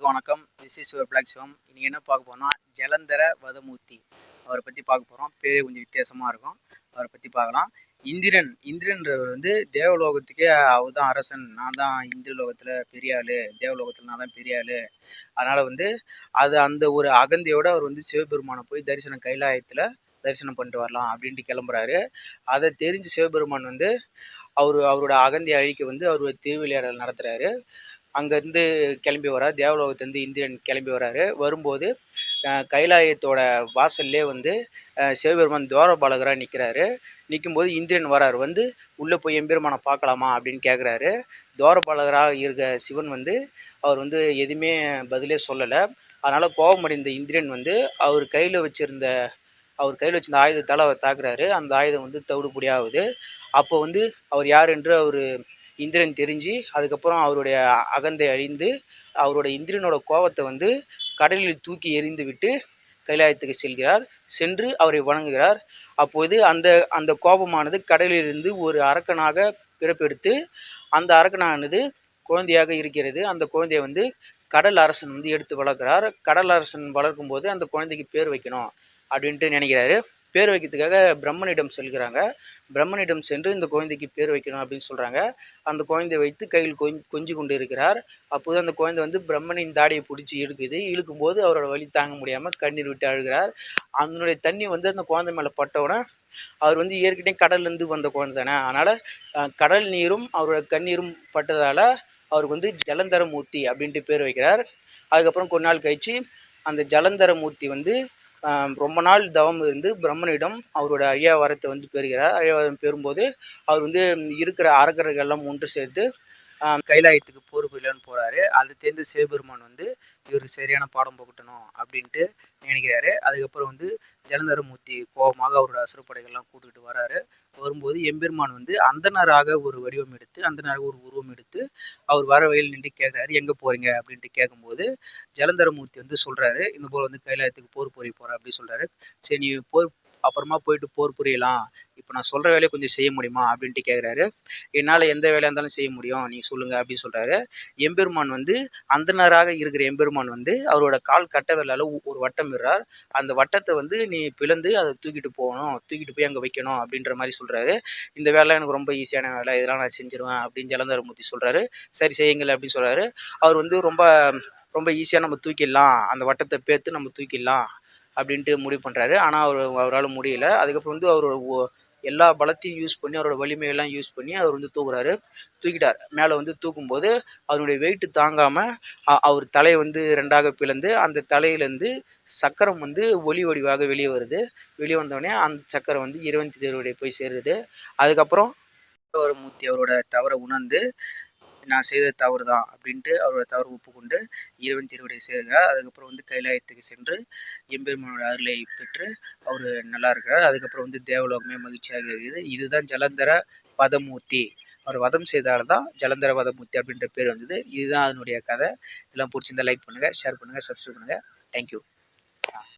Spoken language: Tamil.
வணக்கம். This is your black show இன்னைக்கு என்ன பார்க்க போறோம்னா ஜலந்தர வதமூர்த்தி அவரை பற்றி பார்க்க போகிறோம் பேர் கொஞ்சம் வித்தியாசமாக இருக்கும். அவரை பற்றி பார்க்கலாம். இந்திரன். இந்திரன்றவர் வந்து தேவலோகத்துக்கே அவர் தான் அரசன். நான் தான் இந்திர லோகத்தில் பெரிய ஆள். தேவலோகத்தில் நான் தான் பெரிய ஆள். அதனால் வந்து அது அந்த ஒரு அகந்தையோடு அவர் வந்து சிவபெருமானை போய் தரிசனம் கைலாயத்தில் தரிசனம் பண்ணிட்டு வரலாம் அப்படின்ட்டு கிளம்புறாரு. அதை தெரிஞ்சு சிவபெருமான் வந்து அவர் அவரோட அகந்தி அழிக்க வந்து அவர் திருவிளையாடல் நடத்துகிறாரு அங்கேருந்து கிளம்பி வரார் தேவலோகத்துலேருந்து இந்திரன் கிளம்பி வராரு வரும்போது கைலாயத்தோட வாசல்லே வந்து சிவபெருமான் துவாரபாலகராக நிற்கிறாரு நிற்கும்போது இந்திரன் வரார் வந்து உள்ளே போய் எம்பெருமானை பார்க்கலாமா? அப்படின்னு கேட்குறாரு துவாரபாலகராக இருக்க சிவன் வந்து அவர் வந்து எதுவுமே பதிலே சொல்லலை. அதனால் கோபமடைந்த இந்திரன் வந்து அவர் கையில் வச்சுருந்த அவர் கையில் வச்சிருந்த ஆயுதத்தால் அவர் தாக்குறாரு. அந்த ஆயுதம் வந்து தவிடுபொடியாகுது. அப்போ வந்து அவர் யார் என்று அவர் இந்திரன் தெரிஞ்சு அதுக்கப்புறம் அவருடைய அகந்தை அழிந்து அவரோட இந்திரனோட கோபத்தை வந்து கடலில் தூக்கி எறிந்து விட்டு கைலாயத்துக்கு செல்கிறார். சென்று அவரை வணங்குகிறார். அப்போது அந்த அந்த கோபமானது கடலிலிருந்து ஒரு அரக்கனாக பிறப்பெடுத்து அந்த அரக்கனானது குழந்தையாக இருக்கிறது. அந்த குழந்தைய வந்து கடல் அரசன் வந்து எடுத்து வளர்க்குறார். கடல் அரசன் வளர்க்கும் போது அந்த குழந்தைக்கு பேர் வைக்கணும் அப்படின்ட்டு நினைக்கிறாரு. பேர் வைக்கிறதுக்காக பிரம்மனிடம் செல்கிறாங்க. பிரம்மனிடம் சென்று இந்த குழந்தைக்கு பேர் வைக்கணும் அப்படின்னு சொல்கிறாங்க அந்த குழந்தை வைத்து கையில் கொஞ்சு கொஞ்சி கொண்டு இருக்கிறார் அப்போது அந்த குழந்தை வந்து பிரம்மனின் தாடியை பிடிச்சி இழுக்குது. இழுக்கும்போது அவரோட வழி தாங்க முடியாமல் கண்ணீர் விட்டு அழுகிறார். அதனுடைய தண்ணி வந்து அந்த குழந்தை மேலே பட்டவுடனே அவர் வந்து ஏற்கனவே கடல்லேருந்து வந்த குழந்தை தானே. அதனால் கடல் நீரும் அவரோட கண்ணீரும் பட்டதால் அவருக்கு வந்து ஜலந்தர மூர்த்தி அப்படின்ட்டு பேர் வைக்கிறார். அதுக்கப்புறம் கொஞ்ச நாள் கழித்து அந்த ஜலந்தர மூர்த்தி வந்து ரொம்ப நாள் தவம் இருந்து பிரம்மனிடம் அவரோட அழியா வரத்தை வந்து பெறுகிறார். அழியா வரம் பெறும்போது அவர் வந்து இருக்கிற அரக்கர்கள்லாம் ஒன்று சேர்த்து கைலாயத்துக்கு போர் புரியலன்னு போகிறாரு அதை தேர்ந்து சிவபெருமான் வந்து இவருக்கு சரியான பாடம் புகட்டணும் அப்படின்ட்டு நினைக்கிறாரு அதுக்கப்புறம் வந்து ஜலந்தரமூர்த்தி கோபமாக அவரோட அசுரப்படைகள்லாம் கூட்டுக்கிட்டு வராரு. வரும்போது எம்பெருமான் வந்து அந்தனராக ஒரு வடிவம் எடுத்து அந்தனராக ஒரு உருவம் எடுத்து அவர் வர வயல் நின்று கேட்குறாரு எங்கே போகிறீங்க அப்படின்ட்டு கேட்கும்போது ஜலந்தரமூர்த்தி வந்து சொல்கிறாரு இந்த போல் வந்து கைலாயத்துக்கு போர் புரிய போகிறேன் அப்படின்னு சொல்கிறாரு சரி நீ போர் அப்புறமா போயிட்டு போர் புரியலாம். இப்போ நான் சொல்கிற வேலையை கொஞ்சம் செய்ய முடியுமா அப்படின்ட்டு கேட்குறாரு என்னால் எந்த வேலையாக இருந்தாலும் செய்ய முடியும். நீ சொல்லுங்கள் அப்படின்னு சொல்கிறாரு எம்பெருமான் வந்து அந்தனராக இருக்கிற எம்பெருமான் வந்து அவரோட கால் கட்ட வேலையில் ஒரு வட்டம் விடுறார். அந்த வட்டத்தை வந்து நீ பிளந்து அதை தூக்கிட்டு போகணும். தூக்கிட்டு போய் அங்கே வைக்கணும் அப்படின்ற மாதிரி சொல்கிறாரு இந்த வேலை எனக்கு ரொம்ப ஈஸியான வேலை. இதெல்லாம் நான் செஞ்சிருவேன் அப்படின்னு ஜலந்தரமூர்த்தி சொல்கிறாரு சரி செய்யுங்கள் அப்படின்னு சொல்கிறாரு அவர் வந்து ரொம்ப ரொம்ப ஈஸியாக நம்ம தூக்கிடலாம். அந்த வட்டத்தை பேர்த்து நம்ம தூக்கிடலாம் அப்படின்ட்டு முடிவு பண்ணுறாரு ஆனால் அவர் அவரால் முடியல. அதுக்கப்புறம் வந்து அவரோட எல்லா பலத்தையும் யூஸ் பண்ணி அவரோட வலிமையெல்லாம் யூஸ் பண்ணி அவர் வந்து தூக்குறாரு தூக்கிட்டார். மேலே வந்து தூக்கும்போது அவருடைய வெயிட்டு தாங்காமல் அவர் தலையை வந்து ரெண்டாக பிளந்து அந்த தலையிலேருந்து சக்கரம் வந்து ஒளி வடிவாக வெளியே வருது. வெளியே வந்தோடனே அந்த சக்கரம் வந்து இறைவன் தேவருடைய போய் சேருது. அதுக்கப்புறம் மூர்த்தி அவரோட தவறை உணர்ந்து நான் செய்த தவறு தான் அப்படின்ட்டு அவரோட தவறு ஒப்புக்கொண்டு இறைவன் திருவடியை சேர்கிறார் அதுக்கப்புறம் வந்து கைலாயத்துக்கு சென்று எம்பெருமானோட அருளை பெற்று அவர் நல்லா இருக்கிறார். அதுக்கப்புறம் வந்து தேவலோகமே மகிழ்ச்சியாக இருக்குது. இதுதான் ஜலந்தர பதமூர்த்தி அவர் வதம் செய்தால் தான் ஜலந்தர வதமூர்த்தி அப்படின்ற பேர் வந்தது. இதுதான் அதனுடைய கதை. எல்லாம் பிடிச்சிருந்தா லைக் பண்ணுங்கள் ஷேர் பண்ணுங்கள் சப்ஸ்கிரைப் பண்ணுங்கள் தேங்க்யூ